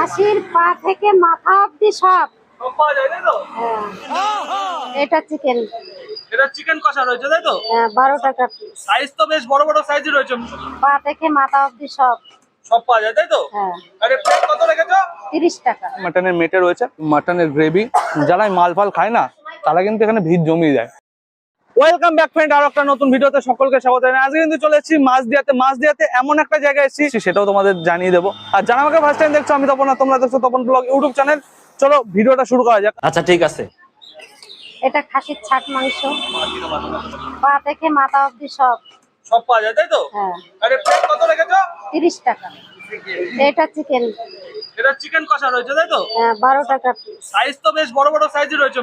খাসির পা থেকে মাথা অব্দি সব। সব পাওয়া যায় তাই তো হ্যাঁ। এটা চিকেন এটা চিকেন কষা রয়েছে তাই তো? বারো টাকা সাইজ তো বেশ বড় বড় সাইজই রয়েছে। পা থেকে মাথা অব্দি সব। সব পাওয়া যায় তাই তো? হ্যাঁ। আরে প্লেট কত রেখেছো? টাকা। মাটনের মেটে রয়েছে মাটনের গ্রেভি যারা মাল ফাল খায় না তারা কিন্তু এখানে ভিড় জমিয়ে যায় ওয়েলকাম ব্যাক ফ্রেন্ড আর একটা নতুন ভিডিওতে সকলকে স্বাগত জানাই। আজকে কিন্তু চলে এসেছি মাছ দিয়াতে মাছ দিয়াতে এমন একটা জায়গায় এসেছি সেটাও তোমাদের জানিয়ে দেবো। আর যারা আমাকে ফার্স্ট টাইম দেখছ আমি তপন আর তোমরা দেখছ তপন ব্লগ ইউটিউব চ্যানেল চলো ভিডিওটা শুরু করা যাক। আচ্ছা ঠিক আছে। এটা খাসির ছাট মাংস। পা থেকে মাথা অবধি সব। সব পাওয়া যায় তাই তো? হ্যাঁ। আরে প্লেট কত রেখেছো? তিরিশ টাকা। এটা চিকেন এটা চিকেন কষা রয়েছে তাই তো? বারো টাকা। সাইজ তো বেশ বড় বড় সাইজই রয়েছে।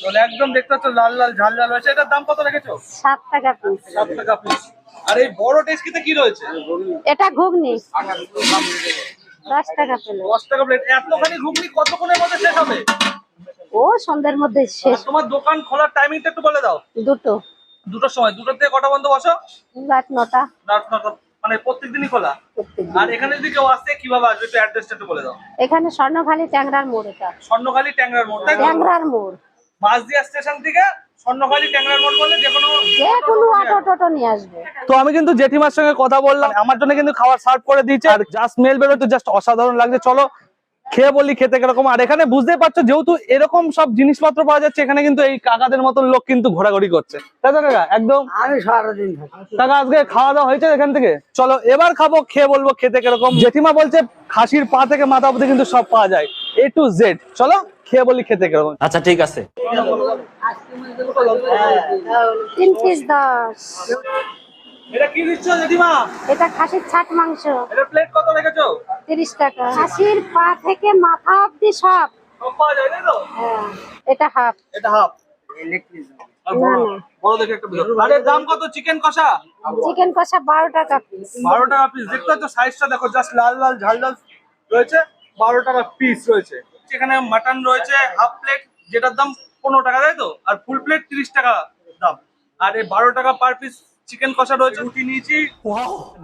তাহলে একদম দেখতে পাচ্ছ লাল লাল ঝাল ঝাল রয়েছে এটার দাম কত রেখেছো? সাত টাকা পিস সাত টাকা পিস আর এই বড় টেস্কিতে কি রয়েছে? এটা ঘুগনি। দশ টাকা পেলে দশ টাকা প্লেট এতখানি ঘুগনি কতক্ষণের মধ্যে শেষ হবে? ও সন্ধ্যের মধ্যে শেষ। তোমার দোকান খোলার টাইমিংটা একটু বলে দাও। দুটো। দুটোর সময়। দুটোর থেকে কটা বন্ধ বসো? রাত নটা। রাত নটা। মানে প্রত্যেক দিনই খোলা? আর এখানে যদি কেউ আসে কীভাবে আসবে? একটু অ্যাড্রেসটা একটু বলে দাও। এখানে স্বর্ণখালি ট্যাংরার মোড় এটা। স্বর্ণখালী ট্যাংরার মোড় ট্যাংরার মোড়। মাঝদিয়া স্টেশন থেকে তো আমি কিন্তু জেঠিমার সঙ্গে কথা বললাম। আমার জন্য কিন্তু খাবার সার্ভ করে দিয়েছে। আর জাস্ট মেল বেরোতে জাস্ট অসাধারণ লাগছে। চলো খেয়ে বলি খেতে কীরকম? আর এখানে বুঝতেই পারছ যেহেতু এরকম সব জিনিসপত্র পাওয়া যাচ্ছে এখানে কিন্তু এই কাকাদের মতন লোক কিন্তু ঘোরাঘুরি করছে। তাই তো কাকা? একদম? আমি সারাদিন কাকা আজকে খাওয়া দাওয়া হয়েছে এখান থেকে? চলো এবার খাব খেয়ে বলব খেতে কীরকম। জেঠিমা বলছে খাসির পা থেকে মাথা অব্দি কিন্তু সব পাওয়া যায়। এ টু জেড চলো খেয়ে বলি খেতে কীরকম। আচ্ছা ঠিক আছে। তিন পিস দশ এটা কি দিচ্ছ জেঠিমা? এটা খাসির ছাট মাংস। এটা প্লেট কত রেখেছো? তিরিশ টাকা। খাসির পা থেকে মাথা অব্দি সব। সব পাওয়া যায় তাই তো? হ্যাঁ এটা হাফ এটা হাফ আর বড় বড় দেখে একটা বিরল। আর এর দাম কত? চিকেন কষা? চিকেন কষা বারো টাকা। পিস বারো টাকা পিস দেখতে সাইজটা দেখো জাস্ট লাল লাল ঝাল ঝাল রয়েছে। বারো টাকা পিস রয়েছে। এখানে মাটন রয়েছে হাফ প্লেট যেটার দাম পনেরো টাকা তাই তো? আর ফুল প্লেট তিরিশ টাকা দাম। আর এই বারো টাকা পার পিস চিকেন কষা রয়েছে রুটি নিয়েছি।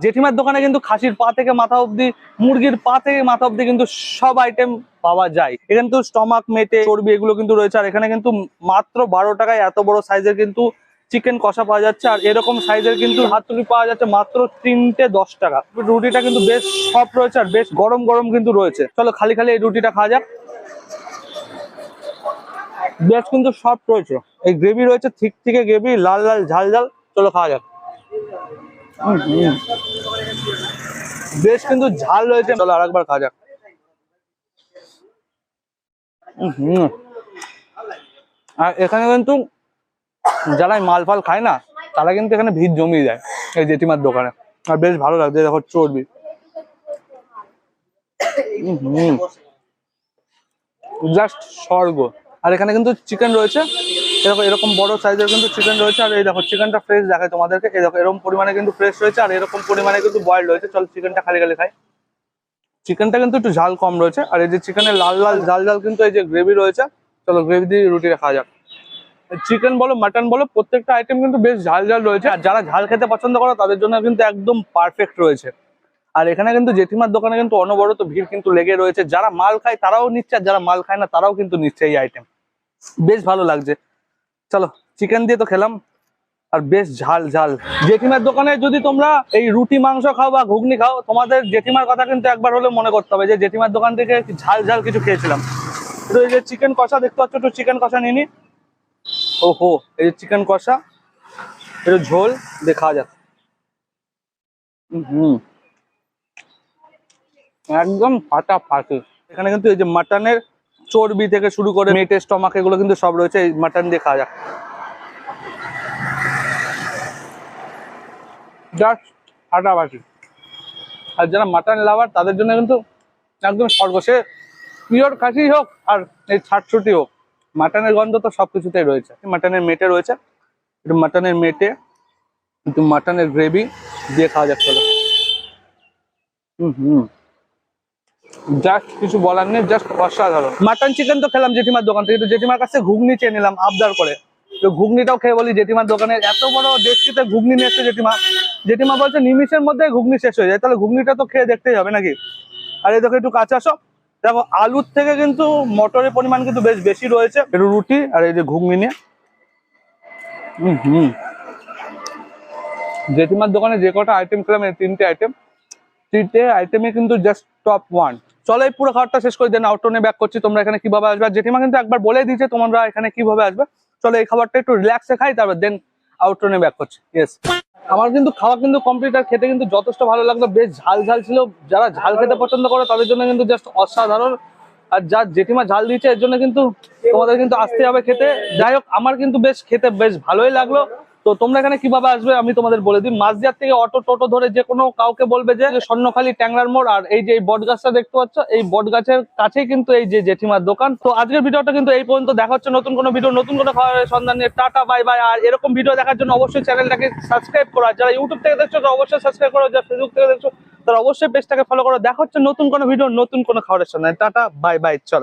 জেঠিমার দোকানে কিন্তু খাসির পা থেকে মাথা অব্দি মুরগির পা থেকে মাথা অব্দি কিন্তু সব আইটেম পাওয়া যায়। এখানে তো স্টমাক মেটে চর্বি এগুলো কিন্তু রয়েছে। আর এখানে কিন্তু মাত্র বারো টাকায় এত বড় সাইজের কিন্তু চিকেন কষা পাওয়া যাচ্ছে। আর এরকম সাইজের কিন্তু হাতুড়ি পাওয়া যাচ্ছে মাত্র তিনটে দশ টাকা। রুটিটা কিন্তু বেশ সফট রয়েছে আর বেশ গরম গরম কিন্তু রয়েছে। চলো খালি খালি এই রুটিটা খাওয়া যাক। বেশ কিন্তু সফট রয়েছে। এই গ্রেভি রয়েছে ঠিক থেকে গ্রেভি লাল লাল ঝাল ঝাল। চলো খাওয়া যাক। বেশ কিন্তু ঝাল রয়েছে। চলো আরেকবার খাওয়া যাক। আর এখানে কিন্তু যারা মাল ফাল খায় না তারা কিন্তু এখানে ভিড় জমিয়ে যায় এই জেঠিমার দোকানে। আর বেশ ভালো লাগছে দেখো চর্বি। জাস্ট স্বর্গ। আর এখানে কিন্তু চিকেন রয়েছে। এরকম এরকম বড় সাইজের কিন্তু চিকেন রয়েছে। আর এই দেখো চিকেনটা ফ্রেশ দেখায় তোমাদেরকে। এই দেখো, এরকম পরিমাণে কিন্তু ফ্রেশ রয়েছে, আর এরকম পরিমাণে কিন্তু বয়েল রয়েছে। চল চিকেনটা খালি খালি খাই। চিকেনটা কিন্তু একটু ঝাল কম রয়েছে। আর এই যে চিকেনের লাল লাল, ঝাল ঝাল কিন্তু এই যে গ্রেভি রয়েছে, চলো গ্রেভি দিয়ে রুটিটা খাওয়া যাক। চিকেন বলো মাটন বলো, প্রত্যেকটা আইটেম কিন্তু বেশ ঝাল ঝাল রয়েছে। আর যারা ঝাল খেতে পছন্দ করো, তাদের জন্য কিন্তু একদম পারফেক্ট রয়েছে। আর এখানে কিন্তু জেঠিমার দোকানে কিন্তু অনবরত ভিড় কিন্তু লেগে রয়েছে। যারা মাল খায়, তারাও নিচ্ছে, আর যারা মাল খায় না, তারাও কিন্তু নিচ্ছে এই আইটেম বেশ ভালো লাগছে। চলো চিকেন দিয়ে তো খেলাম। আর বেশ ঝাল ঝাল। জেঠিমার দোকানে যদি তোমরা এই রুটি, মাংস খাও বা ঘুগনি খাও, তোমাদের জেঠিমার কথা কিন্তু একবার হলে মনে করতে হবে যে জেঠিমার দোকান থেকে ঝাল ঝাল কিছু খেয়েছিলাম। তো এই যে চিকেন কষা, দেখতে পাচ্ছ একটু চিকেন কষা নিয়ে নি। ওহো, এই যে চিকেন কষা, একটু ঝোল, দিয়ে খাওয়া যাক। হুম একদম ফাটা ফাটি এখানে কিন্তু এই যে মাটনের চর্বি থেকে শুরু করে মেটে স্টমাক এগুলো কিন্তু সব রয়েছে, এই মাটন দিয়ে খাওয়া যাক। জাস্ট ফাটাফাটি আর যারা মাটন লাভার তাদের জন্য কিন্তু একদম স্বর্গ সে পিওর খাসি হোক আর এই ছাটছুটি হোক। মাটনের গন্ধ তো সব কিছুতেই রয়েছে মাটনের মেটে রয়েছে। একটু মাটনের মেটে, একটু মাটনের গ্রেভি দিয়ে খাওয়া যাক চলো। হুম হুম। জাস্ট কিছু বলার নেই জাস্ট অসাধারণ। মাটন চিকেন তো খেলাম জেঠিমার দোকান থেকে। জেঠিমার কাছে ঘুগনি চেয়ে নিলাম, আবদার করে। তো ঘুগনিটাও খেয়ে বলি জেঠিমার দোকানে। এত বড় ডেস্কিতে ঘুগনি নিয়ে এসছে জেঠিমা। জেঠিমা বলছে, নিমিষের মধ্যে ঘুগনি শেষ হয়ে যায়। তাহলে ঘুগনিটা তো খেয়ে দেখতেই হবে নাকি? আর এই দেখো, একটু কাছে আসো। দেখো, আলুর থেকে কিন্তু মটরের পরিমাণ কিন্তু বেশ বেশি রয়েছে। একটু রুটি আর এই যে ঘুগনি নিয়ে। হুম জেঠিমার দোকানে যে কটা আইটেম খেলাম, এই তিনটে আইটেম তিনটে আইটেমে কিন্তু জাস্ট টপ ওয়ান চলো এই পুরো খাবারটা শেষ করে দেন। আউটনে ব্যাক করছি। তোমরা এখানে কীভাবে আসবে? আর জেঠিমা কিন্তু একবার বলে দিয়েছে তোমরা এখানে কীভাবে আসবে। চলো এই খাবারটা একটু রিল্যাক্সে খাই, তারপর দেন আউটরনে ব্যাক করছি। ইয়েস আমার কিন্তু খাওয়া কিন্তু কমপ্লিট আর খেতে কিন্তু যথেষ্ট ভালো লাগল। বেশ ঝাল ঝাল ছিল। যারা ঝাল খেতে পছন্দ করে তাদের জন্য কিন্তু জাস্ট অসাধারণ। আর যা জেঠিমা ঝাল দিয়েছে, এর জন্য কিন্তু তোমাদের কিন্তু আসতে হবে খেতে। যাই হোক, আমার কিন্তু বেশ খেতে বেশ ভালোই লাগল। তো তোমরা এখানে কীভাবে আসবে আমি তোমাদের বলে দিই। মাঝদিয়ার থেকে অটো টোটো ধরে যে কোনো কাউকে বলবে যে স্বর্ণখালী ট্যাংরার মোড় আর এই যে বট গাছটা দেখতে পাচ্ছ, এই বট গাছের কাছেই কিন্তু এই যে জেঠিমার দোকান। তো আজকের ভিডিওটা কিন্তু এই পর্যন্ত দেখা হচ্ছে। নতুন কোনো ভিডিও, নতুন কোনো খাবারের সন্ধান নিয়ে টাটা, বাই বাই। আর এরকম ভিডিও দেখার জন্য অবশ্যই চ্যানেলটাকে সাবস্ক্রাইব করো। যারা ইউটিউব থেকে দেখছ, তারা অবশ্যই সাবস্ক্রাইব করো। যারা ফেসবুক থেকে দেখছ, তারা অবশ্যই পেজটাকে ফলো করো। দেখা হচ্ছে নতুন কোনো ভিডিও, নতুন কোনো খাবারের সন্ধান। Tata, bye bye. চলো।